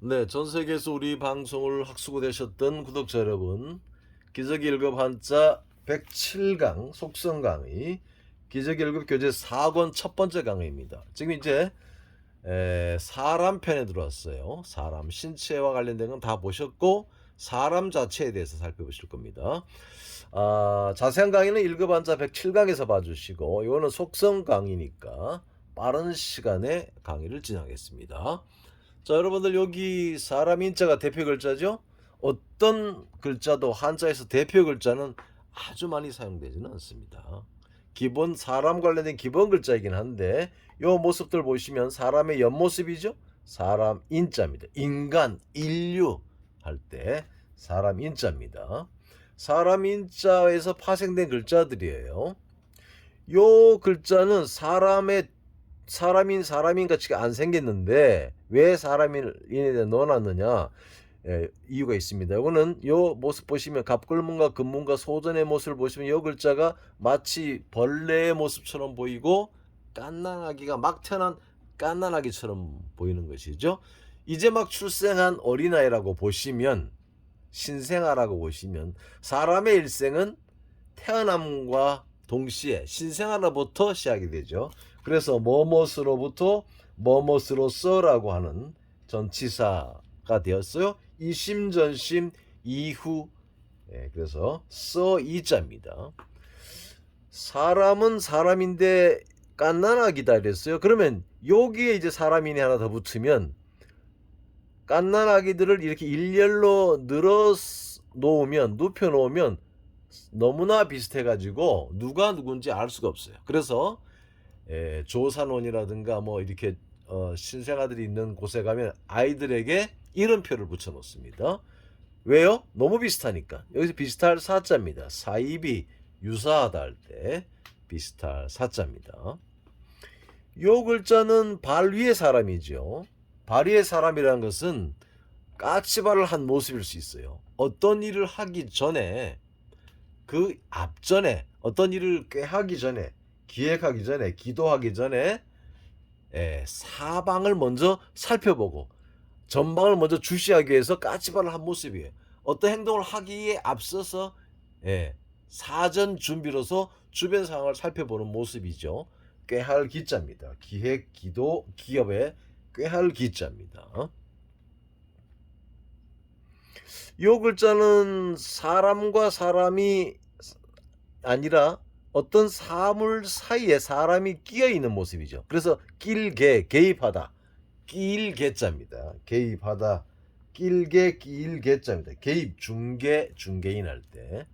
네, 전 세계에서 우리 방송을 학수고 되셨던 구독자 여러분, 기저귀 1급 한자 107강 속성 강의, 기저귀 1급 교재 4권 첫 번째 강의입니다. 지금 이제 에, 사람 편에 들어왔어요. 사람 신체와 관련된 건 다 보셨고 사람 자체에 대해서 살펴보실 겁니다. 아, 자세한 강의는 1급 한자 107강에서 봐주시고 이거는 속성 강의니까 빠른 시간에 강의를 진행하겠습니다. 자, 여러분들 여기 사람 인자가 대표 글자죠? 어떤 글자도 한자에서 대표 글자는 아주 많이 사용되지는 않습니다. 기본 사람 관련된 기본 글자이긴 한데 요 모습들 보시면 사람의 옆모습이죠? 사람 인자입니다. 인간, 인류 할 때 사람 인자입니다. 사람 인자에서 파생된 글자들이에요. 요 글자는 사람의 사람인 사람인 같이 안 생겼는데 왜 사람인에 넣어놨느냐 예, 이유가 있습니다. 이거는 요 모습 보시면 갑글문과 금문과 소전의 모습을 보시면 요 글자가 마치 벌레의 모습처럼 보이고 깐난아기가 막 태어난 깐난아기처럼 보이는 것이죠. 이제 막 출생한 어린아이라고 보시면 신생아라고 보시면 사람의 일생은 태어남과 동시에 신생아로부터 시작이 되죠. 그래서 뭐뭇으로부터 뭐뭇으로서라고 하는 전치사가 되었어요. 이심 전심 이후 예, 그래서 써 이자입니다. 사람은 사람인데 깐난아기다 이랬어요. 그러면 여기에 이제 사람인이 하나 더 붙으면 깐난아기들을 이렇게 일렬로 늘어 놓으면 눕혀 놓으면 너무나 비슷해 가지고 누가 누군지 알 수가 없어요. 그래서 에, 조산원이라든가 뭐 이렇게 어, 신생아들이 있는 곳에 가면 아이들에게 이름표를 붙여 놓습니다. 왜요? 너무 비슷하니까. 여기서 비슷할 사자입니다. 사입이 유사하다 할 때 비슷할 사자입니다. 요 글자는 발 위의 사람이죠. 발 위의 사람이라는 것은 까치발을 한 모습일 수 있어요. 어떤 일을 하기 전에 그 앞전에 어떤 일을 꾀하기 전에 기획하기 전에 기도하기 전에 예, 사방을 먼저 살펴보고 전방을 먼저 주시하기 위해서 까치발을 한 모습이에요. 어떤 행동을 하기에 앞서서 예, 사전 준비로서 주변 상황을 살펴보는 모습이죠. 꾀할 기자입니다. 기획, 기도, 기업의 꾀할 기자입니다. 요 글자는 사람과 사람이 아니라 어떤 사물 사이에 사람이 끼어 있는 모습이죠. 그래서 끼개 개입하다. 끼일개자입니다. 개입하다. 끼일개 끼일개자입니다. 개입 중개 중개인 할 때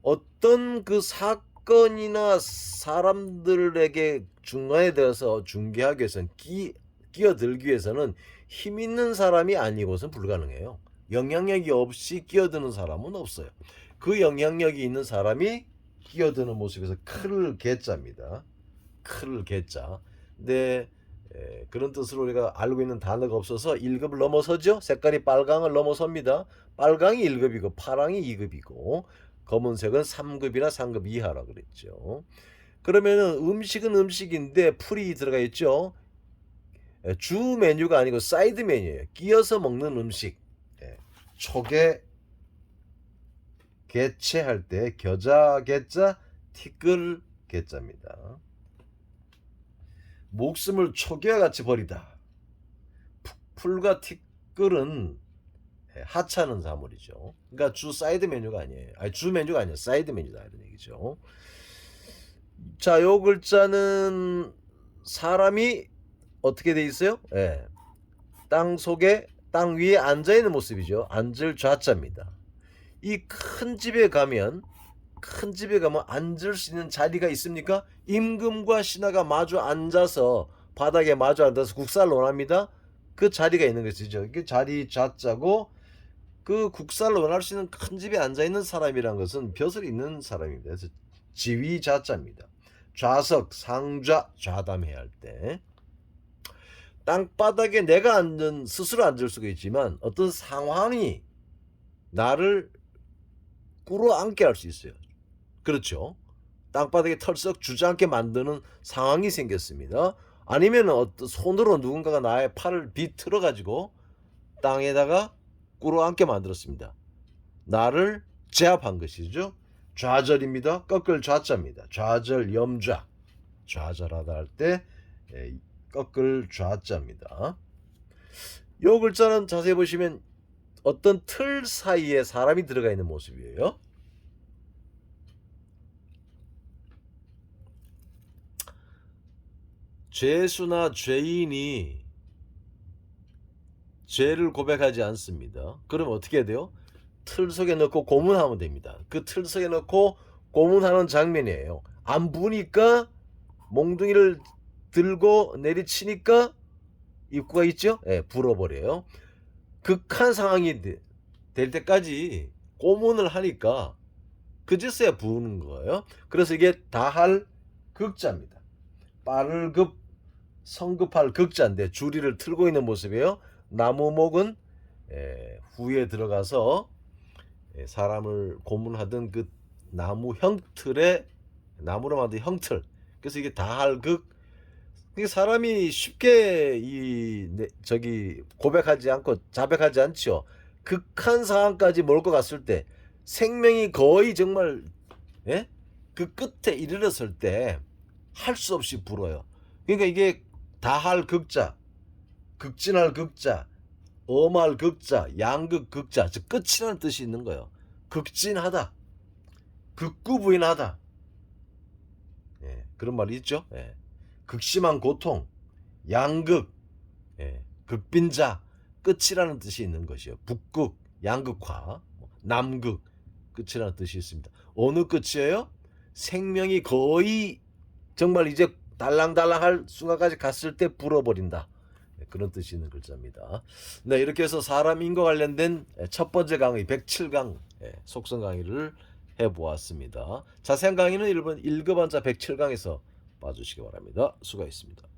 어떤 그 사건이나 사람들에게 중간에 들어서 중개하기 위해서는 끼 끼어들기 위해서는 힘 있는 사람이 아니고선 불가능해요. 영향력이 없이 끼어드는 사람은 없어요. 그 영향력이 있는 사람이 끼어드는 모습에서 클 개자입니다. 클 개자. 근데 에, 그런 뜻으로 우리가 알고 있는 단어가 없어서 1급을 넘어서죠. 색깔이 빨강을 넘어섭니다. 빨강이 1급이고 파랑이 2급이고 검은색은 3급이나 3급 이하라 그랬죠. 그러면은 음식은 음식인데 풀이 들어가 있죠. 에, 주 메뉴가 아니고 사이드 메뉴예요. 끼어서 먹는 음식. 예, 초계 개체할 때 겨자 개자 티끌 개자입니다. 목숨을 초계와 같이 버리다. 풀과 티끌은 하찮은 사물이죠. 그러니까 주 사이드 메뉴가 아니에요. 아니 주 메뉴가 아니에요. 사이드 메뉴다 이런 얘기죠. 자, 요 글자는 사람이 어떻게 돼 있어요? 예. 땅 속에 땅 위에 앉아 있는 모습이죠. 앉을 좌자입니다. 이 큰 집에 가면 큰 집에 가면 앉을 수 있는 자리가 있습니까? 임금과 신하가 마주 앉아서 바닥에 마주 앉아서 국사를 원합니다. 그 자리가 있는 것이죠. 그 자리 좌자고 그 국사를 원할 수 있는 큰 집에 앉아 있는 사람이란 것은 벼슬 있는 사람입니다. 그래서 지위 좌자입니다. 좌석, 상좌, 좌담해야 할 때. 땅바닥에 내가 앉은 스스로 앉을 수가 있지만 어떤 상황이 나를 꿇어앉게 할 수 있어요. 그렇죠. 땅바닥에 털썩 주저앉게 만드는 상황이 생겼습니다. 아니면 어떤 손으로 누군가가 나의 팔을 비틀어 가지고 땅에다가 꿇어앉게 만들었습니다. 나를 제압한 것이죠. 좌절입니다. 꺾을 좌자입니다. 좌절 염좌. 좌절하다 할때 예, 꺾을 좌자입니다. 요 글자는 자세히 보시면 어떤 틀 사이에 사람이 들어가 있는 모습이에요. 죄수나 죄인이 죄를 고백하지 않습니다. 그럼 어떻게 해야 돼요? 틀 속에 넣고 고문하면 됩니다. 그 틀 속에 넣고 고문하는 장면이에요. 안 부니까 몽둥이를 들고 내리치니까 입구가 있죠? 예, 불어버려요. 극한 상황이 되- 될 때까지 고문을 하니까 그제서야 부는 거예요. 그래서 이게 다할 극자입니다. 빠를 급, 성급할 극자인데 주리를 틀고 있는 모습이에요. 나무목은 에, 후에 들어가서 에, 사람을 고문하던 그 나무 형틀에 나무로 만든 형틀. 그래서 이게 다할 극. 이게 사람이 쉽게 이 네, 저기 고백하지 않고 자백하지 않죠. 극한 상황까지 몰고 갔을 때 생명이 거의 정말 예? 그 끝에 이르렀을 때 할 수 없이 불어요. 그러니까 이게 다할 극자, 극진할 극자, 엄할 극자, 양극 극자, 즉 끝이라는 뜻이 있는 거예요. 극진하다, 극구 부인하다. 예, 그런 말이 있죠. 예. 극심한 고통, 양극, 예, 극빈자, 끝이라는 뜻이 있는 것이요. 북극, 양극화, 남극, 끝이라는 뜻이 있습니다. 어느 끝이에요? 생명이 거의 정말 이제 달랑달랑할 순간까지 갔을 때 불어버린다. 네, 그런 뜻이 있는 글자입니다. 네, 이렇게 해서 사람 인과 관련된 첫 번째 강의 107강 예, 속성 강의를 해보았습니다. 자세한 강의는 1번 1급 환자 107강에서 봐주시기 바랍니다. 수고하셨습니다.